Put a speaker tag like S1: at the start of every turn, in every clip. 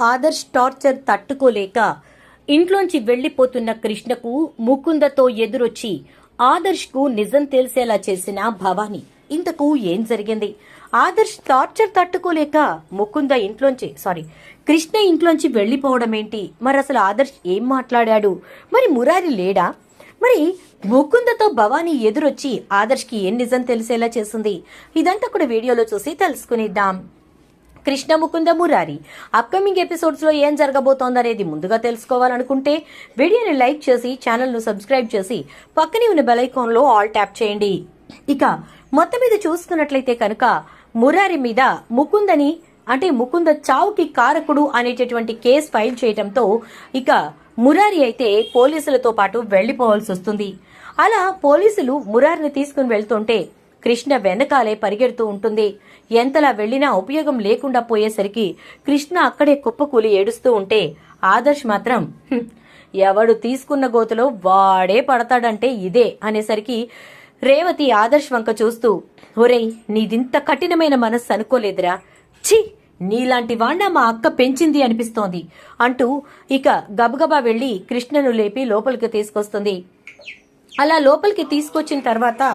S1: Adarsh torture తట్టుకోలేక ఇంట్లోంచి వెళ్ళిపోతున్న కృష్ణకు ముకుందతో ఎదురొచ్చి ఆదర్శ్కు నిజం తెలిసేలా చేసిన భవాని. ఇంతకు ఏం జరిగింది? ఆదర్శ్ టార్చర్ తట్టుకోలేక ముకుంద ఇంట్లోంచి సారీ కృష్ణ ఇంట్లోంచి వెళ్ళిపోవడం ఏంటి? మరి అసలు ఆదర్శ్ ఏం మాట్లాడాడు? మరి మురారి లేడా? మరి ముకుందతో భవానీ ఎదురొచ్చి ఆదర్శ్కి ఏం నిజం తెలిసేలా చేసింది? ఇదంతా కూడా వీడియోలో చూసి తెలుసుకునిద్దాం. కృష్ణ ముకుంద మురారి. అప్కమింగ్ ఎపిసోడ్స్లో ఏం జరగబోతోందనేది ముందుగా తెలుసుకోవాలనుకుంటే వీడియోని లైక్ చేసి ఛానల్ను సబ్స్క్రైబ్ చేసి పక్కనే ఉన్న బెల్లో ఆల్ ట్యాప్ చేయండి. ఇక మొత్తం మీద చూసుకున్నట్లయితే కనుక మురారి మీద ముకుందని అంటే ముకుంద చావుకి కారకుడు అనేటటువంటి కేసు ఫైల్ చేయడంతో ఇక మురారి అయితే పోలీసులతో పాటు వెళ్ళిపోవాల్సి వస్తుంది. అలా పోలీసులు మురారిని తీసుకుని వెళ్తుంటే కృష్ణ వెనకాలే పరిగెడుతూ ఉంటుంది. ఎంతలా వెళ్ళినా ఉపయోగం లేకుండా పోయేసరికి కృష్ణ అక్కడే కుప్పకూలి ఏడుస్తూ ఉంటే ఆదర్శ్ మాత్రం ఎవడు తీసుకున్న గోతులో వాడే పడతాడంటే ఇదే అనేసరికి రేవతి ఆదర్శ్ వంక చూస్తూ ఒరేయ్ నీదింత కఠినమైన మనస్సు అనుకోలేదురా. ఛీ నీలాంటి వాణ్ణ మా అక్క పెంచింది అనిపిస్తోంది అంటూ ఇక గబగబా వెళ్ళి కృష్ణను లేపి లోపలికి తీసుకొస్తుంది. అలా లోపలికి తీసుకొచ్చిన తర్వాత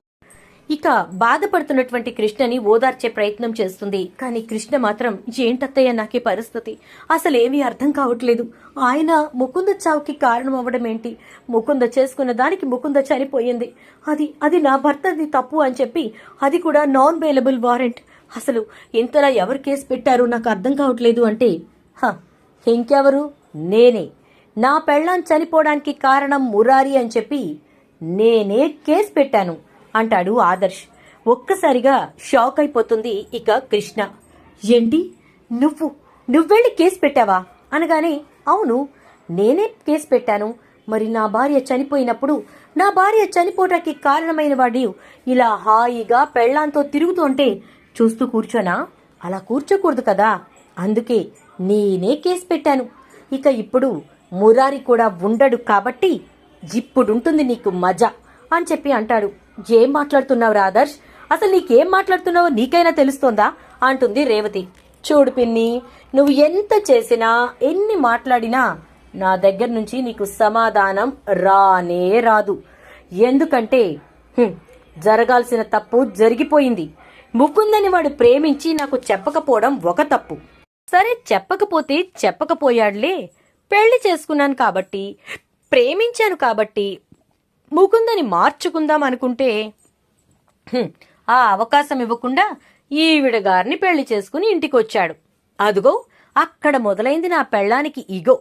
S1: ఇక బాధపడుతున్నటువంటి కృష్ణని ఓదార్చే ప్రయత్నం చేస్తుంది. కానీ కృష్ణ మాత్రం ఏంటత్తయ్య నాకే పరిస్థితి? అసలేమీ అర్థం కావట్లేదు. ఆయన ముకుంద చావుకి కారణం అవ్వడం ఏంటి ముకుంద చేసుకున్న దానికి ముకుంద చనిపోయింది. అది అది నా భర్తది తప్పు అని చెప్పి అది కూడా నాన్ బెయిలబుల్ వారెంట్ అసలు ఇంతలా ఎవరు కేసు పెట్టారు నాకు అర్థం కావట్లేదు అంటే హ ఇంకెవరు? నేనే. నా పెళ్ళాం చనిపోవడానికి కారణం మురారి అని చెప్పి నేనే కేసు పెట్టాను. అంటాడు ఆదర్శ్. ఒక్కసారిగా షాక్ అయిపోతుంది ఇక కృష్ణ. ఏంటి? నువ్వు నువ్వెళ్ళి కేసు పెట్టావా? అనగానే అవును నేనే కేసు పెట్టాను. మరి నా భార్య చనిపోయినప్పుడు నా భార్య చనిపోటానికి కారణమైన వాడు ఇలా హాయిగా పెళ్ళాంతో తిరుగుతుంటే చూస్తూ కూర్చోనా? అలా కూర్చోకూడదు కదా. అందుకే నేనే కేసు పెట్టాను. ఇక ఇప్పుడు మురారి కూడా ఉండడు కాబట్టి ఇప్పుడుంటుంది నీకు మజా. అని చెప్పి అంటాడు. ఏం మాట్లాడుతున్నావు ఆదర్శ్ అసలు నీకేం మాట్లాడుతున్నావో నీకైనా తెలుస్తోందా? అంటుంది రేవతి. చూడు పిన్ని నువ్వు ఎంత చేసినా ఎన్ని మాట్లాడినా నా దగ్గర నుంచి నీకు సమాధానం రానే రాదు. ఎందుకంటే జరగాల్సిన తప్పు జరిగిపోయింది. ముకుందని వాడు ప్రేమించి నాకు చెప్పకపోవడం ఒక తప్పు. సరే చెప్పకపోతే చెప్పకపోయాడులే. పెళ్ళి చేసుకున్నాను కాబట్టి ప్రేమించాను కాబట్టి ముకుందని మార్చుకుందాం అనుకుంటే ఆ అవకాశం ఇవ్వకుండా ఈవిడ గారిని పెళ్ళి చేసుకుని ఇంటికొచ్చాడు. అదుగో అక్కడ మొదలైంది నా పెళ్ళానికి ఇగో.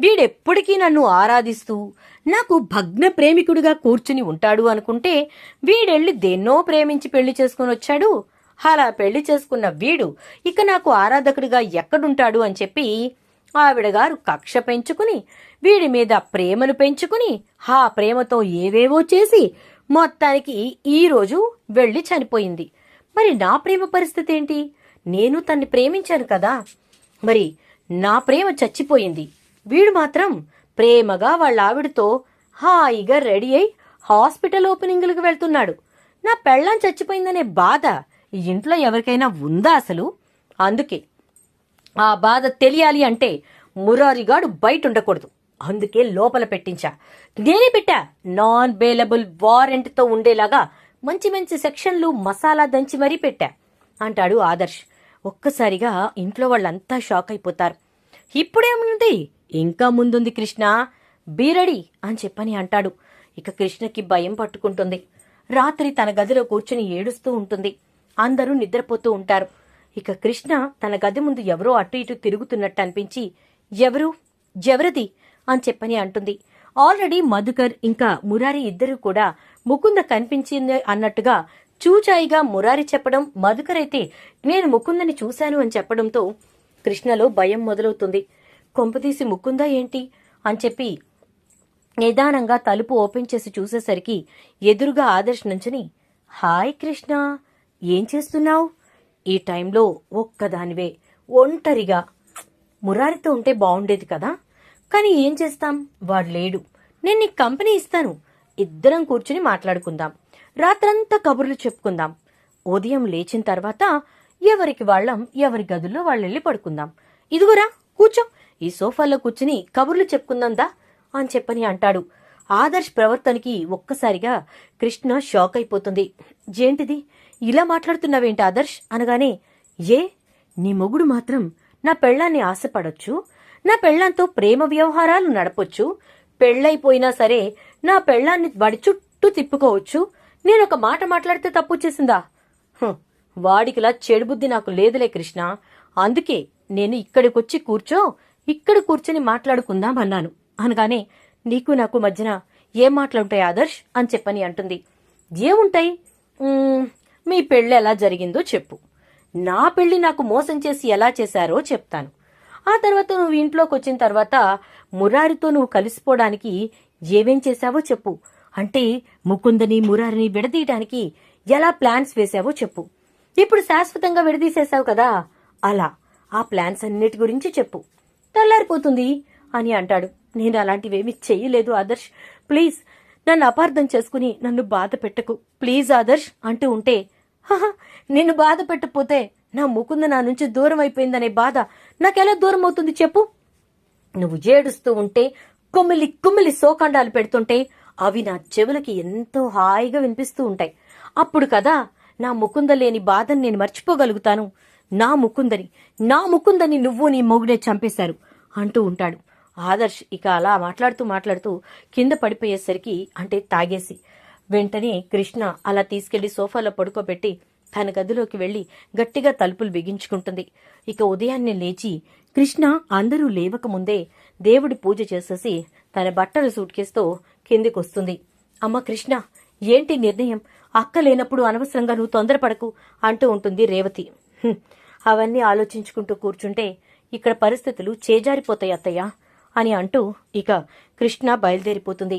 S1: వీడెప్పటికీ నన్ను ఆరాధిస్తూ నాకు భగ్న ప్రేమికుడిగా కూర్చుని ఉంటాడు అనుకుంటే వీడెళ్ళి దేన్నో ప్రేమించి పెళ్ళి చేసుకుని వచ్చాడు అలా పెళ్ళి చేసుకున్న వీడు ఇక నాకు ఆరాధకుడిగా ఎక్కడుంటాడు అని చెప్పి ఆవిడ గారు కక్ష పెంచుకుని వీడి మీద ప్రేమను పెంచుకుని ఆ ప్రేమతో ఏవేవో చేసి మొత్తానికి ఈరోజు వెళ్ళి చనిపోయింది. మరి నా ప్రేమ పరిస్థితి ఏంటి? నేను తన్ని ప్రేమించాను కదా. మరి నా ప్రేమ చచ్చిపోయింది. వీడు మాత్రం ప్రేమగా వాళ్ళ ఆవిడతో హాయిగా రెడీ అయి హాస్పిటల్ ఓపెనింగ్లకు వెళ్తున్నాడు. నా పెళ్ళాం చచ్చిపోయిందనే బాధ ఇంట్లో ఎవరికైనా ఉందా అసలు? అందుకే ఆ బాధ తెలియాలి అంటే మురారిగాడు బయట ఉండకూడదు అందుకే లోపల పెట్టించా. నేనే పెట్టా. నాన్ బేలబుల్ వారెంట్తో ఉండేలాగా మంచి మంచి సెక్షన్లు మసాలా దంచి మరీ పెట్టా అంటాడు ఆదర్శ్. ఒక్కసారిగా ఇంట్లో వాళ్ళంతా షాక్ అయిపోతారు. ఇప్పుడేముంది ఇంకా ముందుంది కృష్ణ. బీరడి అని చెప్పని అంటాడు. ఇక కృష్ణకి భయం పట్టుకుంటుంది. రాత్రి తన గదిలో కూర్చుని ఏడుస్తూ ఉంటుంది. అందరూ నిద్రపోతూ ఉంటారు. ఇక కృష్ణ తన గది ముందు ఎవరో అటు ఇటు తిరుగుతున్నట్టు అనిపించి ఎవరు? ఎవరిది? అని చెప్పని అంటుంది. ఆల్రెడీ మధుకర్ ఇంకా మురారి ఇద్దరు కూడా ముకుంద కనిపించింది అన్నట్టుగా చూచాయిగా మురారి చెప్పడం మధుకర్ అయితే నేను ముకుందని చూశాను అని చెప్పడంతో కృష్ణలో భయం మొదలవుతుంది. కొంపతీసి ముకుందా ఏంటి? అని చెప్పి నిదానంగా తలుపు ఓపెన్ చేసి చూసేసరికి ఎదురుగా ఆదర్శ్ నుంచుని హాయ్ కృష్ణ ఏం చేస్తున్నావు? ఈ టైంలో ఒక్కదానివే. ఒంటరిగా. మురారితో ఉంటే బాగుండేది కదా. కానీ ఏం చేస్తాం? వాడు లేడు. నేను నీకు కంపెనీ ఇస్తాను. ఇద్దరం కూర్చుని మాట్లాడుకుందాం. రాత్రంతా కబుర్లు చెప్పుకుందాం. ఉదయం లేచిన తర్వాత ఎవరికి వాళ్ళం ఎవరి గదుల్లో వాళ్ళెళ్ళి పడుకుందాం. ఇదిగోరా కూర్చో. ఈ సోఫాలో కూర్చుని కబుర్లు చెప్పుకుందాందా అని చెప్పని అంటాడు. ఆదర్శ్ ప్రవర్తనకి ఒక్కసారిగా కృష్ణ షాక్ అయిపోతుంది. ఏంటిది ఇలా మాట్లాడుతున్నావేంటి ఆదర్శ్? అనగానే ఏ నీ మొగుడు మాత్రం నా పెళ్ళాన్ని ఆశపడొచ్చు నా పెళ్ళాంతో ప్రేమ వ్యవహారాలు నడపొచ్చు పెళ్ళైపోయినా సరే నా పెళ్ళాన్ని వాడి చుట్టూ తిప్పుకోవచ్చు నేను ఒక మాట మాట్లాడితే తప్పు చేసిందా హ్, వాడికిలా చెడుబుద్ధి నాకు లేదులే కృష్ణ. అందుకే నేను ఇక్కడికొచ్చి కూర్చో ఇక్కడ కూర్చొని మాట్లాడుకుందాం అన్నాను అనగానే నీకు నాకు మధ్యన ఏం మాటలుంటాయి ఆదర్శ్? అని చెప్పని అంటుంది. ఏముంటాయి? మీ పెళ్ళి ఎలా జరిగిందో చెప్పు. నా పెళ్ళి నాకు మోసం చేసి ఎలా చేశారో చెప్తాను. ఆ తర్వాత నువ్వు ఇంట్లోకి వచ్చిన తర్వాత మురారితో నువ్వు కలిసిపోవడానికి ఏమేం చేశావో చెప్పు. అంటే ముకుందని మురారిని విడదీయడానికి ఎలా ప్లాన్స్ వేశావో చెప్పు. ఇప్పుడు శాశ్వతంగా విడదీసేశావు కదా? అలా. ఆ ప్లాన్స్ అన్నిటి గురించి చెప్పు. తల్లారిపోతుంది అని అంటాడు. నేను అలాంటివేమీ చెయ్యలేదు ఆదర్శ్. ప్లీజ్ నన్ను అపార్థం చేసుకుని నన్ను బాధ పెట్టకు. ప్లీజ్ ఆదర్శ్ అంటూ ఉంటే నిన్ను బాధ పెట్టకపోతే నా ముకుంద నా నుంచి దూరం అయిపోయిందనే బాధ నాకెలా దూరం అవుతుంది చెప్పు? నువ్వు ఏడుస్తూ ఉంటే కుమ్మిలి కుమ్మిలి సోకండాలు పెడుతుంటే అవి నా చెవులకి ఎంతో హాయిగా వినిపిస్తూ ఉంటాయి. అప్పుడు కదా నా ముకుంద లేని బాధను నేను మర్చిపోగలుగుతాను. నా ముకుందని నా ముకుందని నువ్వు నీ మొగుడే చంపేశారు అంటూ ఉంటాడు. ఆదర్శ్ ఇక అలా మాట్లాడుతూ మాట్లాడుతూ కింద పడిపోయేసరికి అంటే తాగేసి వెంటనే కృష్ణ అలా తీసుకెళ్ళి సోఫాలో పడుకోబెట్టి తన గదిలోకి వెళ్ళి గట్టిగా తలుపులు బిగించుకుంటుంది. ఇక ఉదయాన్నే లేచి కృష్ణ అందరూ లేవకముందే దేవుడి పూజ చేసేసి తన బట్టలు సూట్కేస్తో కిందికొస్తుంది. అమ్మ కృష్ణ ఏంటి నిర్ణయం? అక్క లేనప్పుడు అనవసరంగా నువ్వు తొందరపడకు అంటూ ఉంటుంది రేవతి. అవన్నీ ఆలోచించుకుంటూ కూర్చుంటే ఇక్కడ పరిస్థితులు చేజారిపోతాయి అత్తయ్య అని అంటూ ఇక కృష్ణ బయలుదేరిపోతుంది.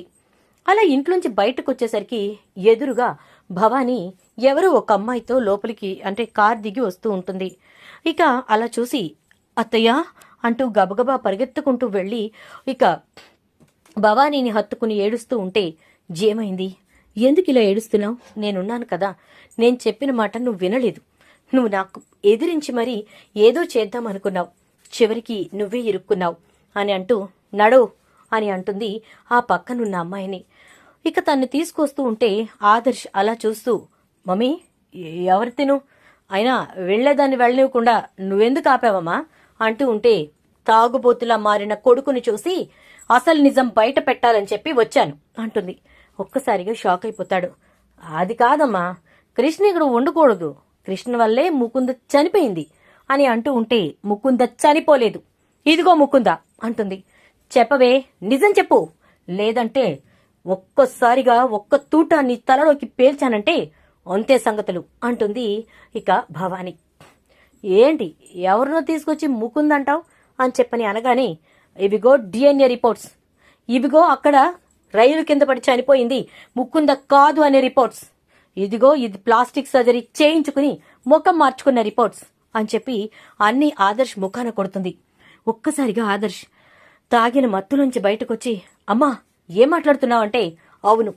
S1: అలా ఇంట్లోంచి బయటకు వచ్చేసరికి ఎదురుగా భవానీ ఎవరో ఒక అమ్మాయితో లోపలికి అంటే కార్ దిగి వస్తూ ఉంటుంది. ఇక అలా చూసి అత్తయ్య అంటూ గబగబా పరిగెత్తుకుంటూ వెళ్ళి ఇక భవానీని హత్తుకుని ఏడుస్తూ ఉంటే జేమైంది ఎందుకు ఇలా ఏడుస్తున్నావు? నేనున్నాను కదా. నేను చెప్పిన మాట నువ్వు వినలేదు. నువ్వు నాకు ఎదిరించి మరీ ఏదో చేద్దాం అనుకున్నావు. చివరికి నువ్వే ఇరుక్కున్నావు అని అంటూ నడో అని అంటుంది ఆ పక్కనున్న అమ్మాయిని. ఇక తన్ని తీసుకొస్తూ ఉంటే ఆదర్శ్ అలా చూస్తూ మమ్మీ ఎవరు తిను? అయినా వెళ్ళేదాన్ని వెళ్ళనివ్వకుండా నువ్వెందుకు ఆపావమ్మా? అంటూ ఉంటే తాగుబోతులా మారిన కొడుకుని చూసి అసలు నిజం బయట పెట్టాలని చెప్పి వచ్చాను అంటుంది. ఒక్కసారిగా షాక్ అయిపోతాడు. అది కాదమ్మా కృష్ణ ఇక్కడ ఉండకూడదు. కృష్ణ వల్లే ముకుంద చనిపోయింది అని అంటూ ఉంటే ముకుంద చనిపోలేదు. ఇదిగో ముకుంద అంటుంది. చెప్పవే నిజం చెప్పు. లేదంటే ఒక్కసారిగా ఒక్క తూటాన్ని తలలోకి పేల్చానంటే అంతే సంగతులు అంటుంది ఇక భవాని. ఏంటి ఎవరినో తీసుకొచ్చి ముకుందంటావు అని చెప్పని అనగానే ఇవిగో డిఎన్ఏ రిపోర్ట్స్. ఇవిగో అక్కడ రైలు కింద పడి చనిపోయింది ముక్కుంద కాదు అనే రిపోర్ట్స్. ఇదిగో ఇది ప్లాస్టిక్ సర్జరీ చేయించుకుని ముఖం మార్చుకున్న రిపోర్ట్స్ అని చెప్పి అన్ని ఆదర్శ్ ముఖాన కొడుతుంది. ఒక్కసారిగా ఆదర్శ్ తాగిన మత్తులోంచి బయటకొచ్చి అమ్మా ఏం మాట్లాడుతున్నావంటే అవును.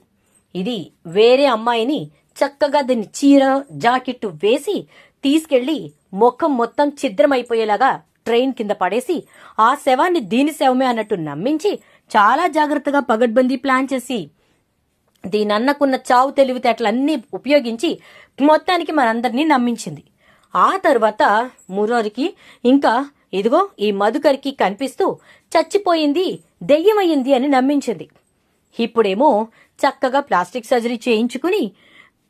S1: ఇది వేరే అమ్మాయిని చక్కగా దీన్ని చీర జాకెట్టు వేసి తీసుకెళ్ళి ముఖం మొత్తం ఛిద్రమైపోయేలాగా ట్రైన్ కింద పడేసి ఆ శవాన్ని దీని శవమే అన్నట్టు నమ్మించి చాలా జాగ్రత్తగా పగడ్బందీ ప్లాన్ చేసి దీనన్నకున్న చావు తెలివితేటలన్నీ ఉపయోగించి మొత్తానికి మనందరినీ నమ్మించింది. ఆ తర్వాత మురోరికి ఇంకా ఇదిగో ఈ మధుకర్కి కనిపిస్తూ చచ్చిపోయింది దెయ్యమయ్యింది అని నమ్మించింది. ఇప్పుడేమో చక్కగా ప్లాస్టిక్ సర్జరీ చేయించుకుని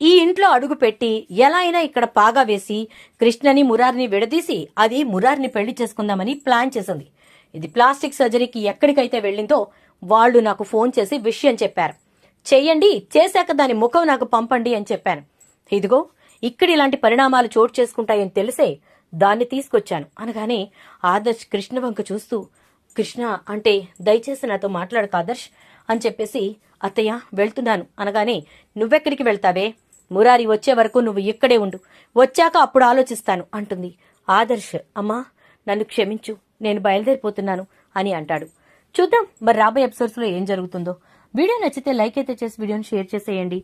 S1: ఈ ఇంట్లో అడుగు పెట్టి ఎలా అయినా ఇక్కడ పాగా వేసి కృష్ణని మురారిని విడదీసి అది మురారిని పెళ్ళి చేసుకుందామని ప్లాన్ చేసింది. ఇది ప్లాస్టిక్ సర్జరీకి ఎక్కడికైతే వెళ్ళిందో వాళ్ళు నాకు ఫోన్ చేసి విషయం చెప్పారు. చెయ్యండి చేశాక దాని ముఖం నాకు పంపండి అని చెప్పాను. ఇదిగో ఇక్కడ ఇలాంటి పరిణామాలు చోటు చేసుకుంటాయని తెలిసే దాన్ని తీసుకొచ్చాను. అనగానే ఆదర్శ్ కృష్ణ వంక చూస్తూ కృష్ణ అంటే దయచేసి నాతో మాట్లాడక ఆదర్శ్ అని చెప్పేసి అత్తయ్య వెళ్తున్నాను. అనగానే నువ్వెక్కడికి వెళ్తావే? మురారి వచ్చే వరకు నువ్వు ఇక్కడే ఉండు. వచ్చాక అప్పుడు ఆలోచిస్తాను అంటుంది. ఆదర్శ్ అమ్మా నన్ను క్షమించు. నేను బయలుదేరిపోతున్నాను అని అంటాడు. చూద్దాం మరి రాబోయే ఎపిసోడ్స్లో ఏం జరుగుతుందో. వీడియో నచ్చితే లైక్ అయితే చేసి వీడియోని షేర్ చేసేయండి.